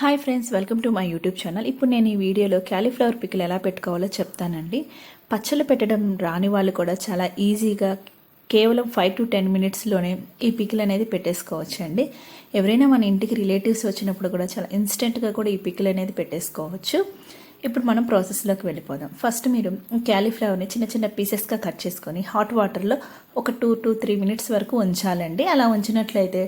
Hi friends welcome to my YouTube channel ఇప్పుడు నేను ఈ వీడియోలో క్యాలీఫ్లవర్ పికిల్ ఎలా పెట్టుకోవాలో చెప్తానండి. పచ్చళ్ళు పెట్టడం రాని వాళ్ళు కూడా చాలా ఈజీగా కేవలం ఫైవ్ టు టెన్ మినిట్స్లోనే ఈ పికిల్ అనేది పెట్టేసుకోవచ్చు అండి ఎవరైనా మన ఇంటికి రిలేటివ్స్ వచ్చినప్పుడు కూడా చాలా ఇన్స్టెంట్గా కూడా ఈ పికిల్ అనేది పెట్టేసుకోవచ్చు. ఇప్పుడు మనం ప్రాసెస్లోకి వెళ్ళిపోదాం. ఫస్ట్ మీరు క్యాలీఫ్లవర్ని చిన్న చిన్న పీసెస్గా కట్ చేసుకొని హాట్ వాటర్లో ఒక టూ టు త్రీ మినిట్స్ వరకు ఉంచాలండి. అలా ఉంచినట్లయితే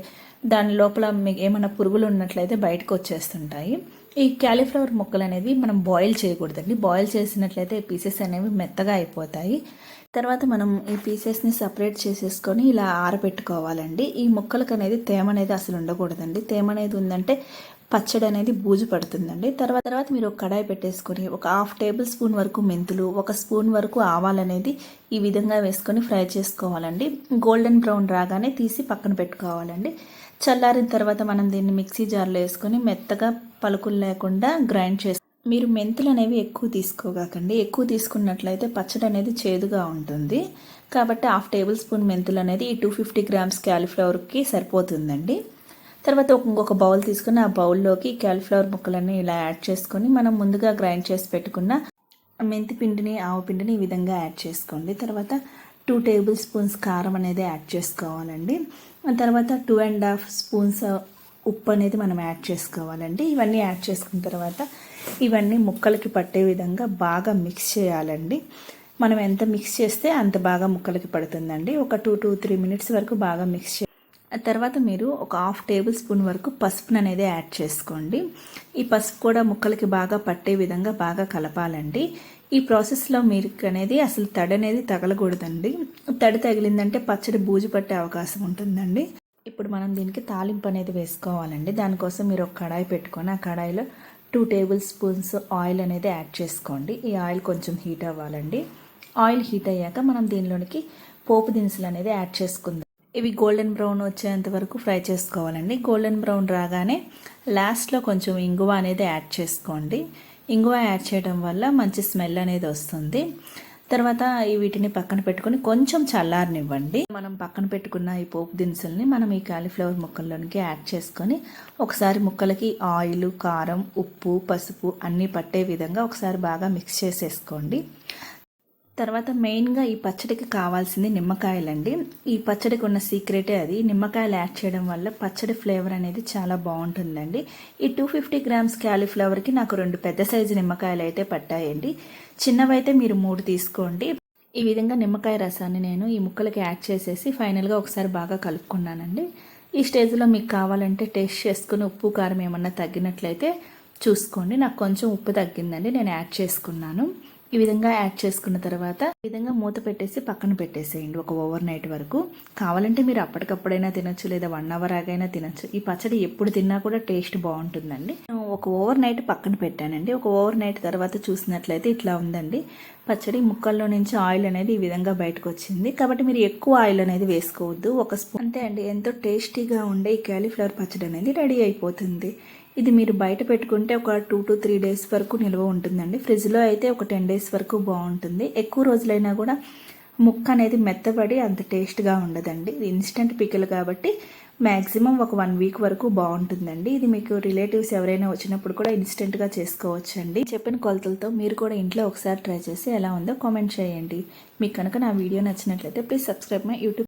దాని లోపల ఏమైనా పురుగులు ఉన్నట్లయితే బయటకు వచ్చేస్తుంటాయి. ఈ క్యాలీఫ్లవర్ ముక్కలు అనేది మనం బాయిల్ చేయకూడదండి. బాయిల్ చేసినట్లయితే పీసెస్ అనేవి మెత్తగా అయిపోతాయి. తర్వాత మనం ఈ పీసెస్ని సపరేట్ చేసేసుకొని ఇలా ఆరబెట్టుకోవాలండి. ఈ ముక్కలకు అనేది తేమ అనేది అసలు ఉండకూడదండి. తేమ అనేది ఉందంటే పచ్చడి అనేది బూజు పడుతుందండి. తర్వాత తర్వాత మీరు ఒక కడాయి పెట్టేసుకొని ఒక హాఫ్ టేబుల్ స్పూన్ వరకు మెంతులు ఒక స్పూన్ వరకు ఆవాలనేది ఈ విధంగా వేసుకొని ఫ్రై చేసుకోవాలండి. గోల్డెన్ బ్రౌన్ రాగానే తీసి పక్కన పెట్టుకోవాలండి. చల్లారిన తర్వాత మనం దీన్ని మిక్సీ జార్లో వేసుకొని మెత్తగా పలుకులు లేకుండా గ్రైండ్ చేసి మీరు మెంతులు అనేవి ఎక్కువ తీసుకోగాకండి. ఎక్కువ తీసుకున్నట్లయితే పచ్చడి అనేది చేదుగా ఉంటుంది. కాబట్టి హాఫ్ టేబుల్ స్పూన్ మెంతులు అనేది ఈ టూ ఫిఫ్టీ గ్రామ్స్ క్యాలీఫ్లవర్కి సరిపోతుందండి. తర్వాత ఇంకొక బౌల్ తీసుకుని ఆ బౌల్లోకి క్యాలీఫ్లవర్ ముక్కలన్నీ ఇలా యాడ్ చేసుకొని మనం ముందుగా గ్రైండ్ చేసి పెట్టుకున్న మెంతి పిండిని ఆవు పిండిని ఈ విధంగా యాడ్ చేసుకోండి. తర్వాత టూ టేబుల్ స్పూన్స్ కారం అనేది యాడ్ చేసుకోవాలండి. తర్వాత టూ అండ్ హాఫ్ స్పూన్స్ ఉప్పు అనేది మనం యాడ్ చేసుకోవాలండి. ఇవన్నీ యాడ్ చేసుకున్న తర్వాత ఇవన్నీ ముక్కలకి పట్టే విధంగా బాగా మిక్స్ చేయాలండి. మనం ఎంత మిక్స్ చేస్తే అంత బాగా ముక్కలకి పడుతుందండి. ఒక టూ టూ త్రీ మినిట్స్ వరకు బాగా మిక్స్ చే తర్వాత మీరు ఒక హాఫ్ టేబుల్ స్పూన్ వరకు పసుపును అనేది యాడ్ చేసుకోండి. ఈ పసుపు కూడా ముక్కలకి బాగా పట్టే విధంగా బాగా కలపాలండి. ఈ ప్రాసెస్లో మీరు అనేది అసలు తడి అనేది తగలకూడదండి. తడి తగిలిందంటే పచ్చడి బూజు పట్టే అవకాశం ఉంటుందండి. ఇప్పుడు మనం దీనికి తాలింపు అనేది వేసుకోవాలండి. దానికోసం మీరు ఒక కడాయి పెట్టుకొని ఆ కడాయిలో టూ టేబుల్ స్పూన్స్ ఆయిల్ అనేది యాడ్ చేసుకోండి. ఈ ఆయిల్ కొంచెం హీట్ అవ్వాలండి. ఆయిల్ హీట్ అయ్యాక మనం దీనిలోనికి పోపు దినుసులు అనేది యాడ్ చేసుకుందాం. ఇవి గోల్డెన్ బ్రౌన్ వచ్చేంత వరకు ఫ్రై చేసుకోవాలండి. గోల్డెన్ బ్రౌన్ రాగానే లాస్ట్లో కొంచెం ఇంగువ అనేది యాడ్ చేసుకోండి. ఇంగువ యాడ్ చేయడం వల్ల మంచి స్మెల్ అనేది వస్తుంది. తర్వాత వీటిని పక్కన పెట్టుకొని కొంచెం చల్లారనివ్వండి. మనం పక్కన పెట్టుకున్న ఈ పోపు దినుసుల్ని మనం ఈ కాలీఫ్లవర్ ముక్కల్లోనికి యాడ్ చేసుకొని ఒకసారి ముక్కలకి ఆయిల్ కారం ఉప్పు పసుపు అన్నీ పట్టే విధంగా ఒకసారి బాగా మిక్స్ చేసేసుకోండి. తర్వాత మెయిన్గా ఈ పచ్చడికి కావాల్సింది నిమ్మకాయలండి. ఈ పచ్చడికి ఉన్న సీక్రెటే అది. నిమ్మకాయలు యాడ్ చేయడం వల్ల పచ్చడి ఫ్లేవర్ అనేది చాలా బాగుంటుందండి. ఈ టూ ఫిఫ్టీ గ్రామ్స్ క్యాలీఫ్లవర్కి నాకు రెండు పెద్ద సైజు నిమ్మకాయలు అయితే పట్టాయండి. చిన్నవైతే మీరు మూడు తీసుకోండి. ఈ విధంగా నిమ్మకాయ రసాన్ని నేను ఈ ముక్కలకి యాడ్ చేసేసి ఫైనల్గా ఒకసారి బాగా కలుపుకున్నానండి. ఈ స్టేజ్లో మీకు కావాలంటే టేస్ట్ చేసుకుని ఉప్పు కారం ఏమన్నా తగ్గినట్లయితే చూసుకోండి. నాకు కొంచెం ఉప్పు తగ్గిందండి. నేను యాడ్ చేసుకున్నాను. ఈ విధంగా యాడ్ చేసుకున్న తర్వాత ఈ విధంగా మూత పెట్టేసి పక్కన పెట్టేసేయండి ఒక ఓవర్ నైట్ వరకు. కావాలంటే మీరు అప్పటికప్పుడైనా తినొచ్చు లేదా వన్ అవర్ ఆగైనా తినొచ్చు. ఈ పచ్చడి ఎప్పుడు తిన్నా కూడా టేస్ట్ బాగుంటుందండి. ఒక ఓవర్ నైట్ పక్కన పెట్టానండి. ఒక ఓవర్ నైట్ తర్వాత చూసినట్లయితే ఇట్లా ఉందండి. పచ్చడి ముక్కల్లో నుంచి ఆయిల్ అనేది ఈ విధంగా బయటకు వచ్చింది కాబట్టి మీరు ఎక్కువ ఆయిల్ అనేది వేసుకోవద్దు. ఒక స్పూన్ అంతే అండి. ఎంతో టేస్టీగా ఉండే ఈ క్యాలీఫ్లవర్ పచ్చడి అనేది రెడీ అయిపోతుంది. ఇది మీరు బయట పెట్టుకుంటే ఒక టూ టు త్రీ డేస్ వరకు నిల్వ ఉంటుందండి. ఫ్రిడ్జ్లో అయితే ఒక టెన్ డేస్ వరకు బాగుంటుంది. ఎక్కువ రోజులైనా కూడా ముక్క అనేది మెత్తబడి అంత టేస్ట్గా ఉండదండి. ఇది ఇన్స్టెంట్ పికిల్ కాబట్టి మ్యాక్సిమం ఒక వన్ వీక్ వరకు బాగుంటుందండి. ఇది మీకు రిలేటివ్స్ ఎవరైనా వచ్చినప్పుడు కూడా ఇన్స్టెంట్గా చేసుకోవచ్చండి. చెప్పిన కొలతలతో మీరు కూడా ఇంట్లో ఒకసారి ట్రై చేసి ఎలా ఉందో కామెంట్ చేయండి. మీకు కనుక నా వీడియో నచ్చినట్లయితే ప్లీజ్ సబ్స్క్రైబ్ మై యూట్యూబ్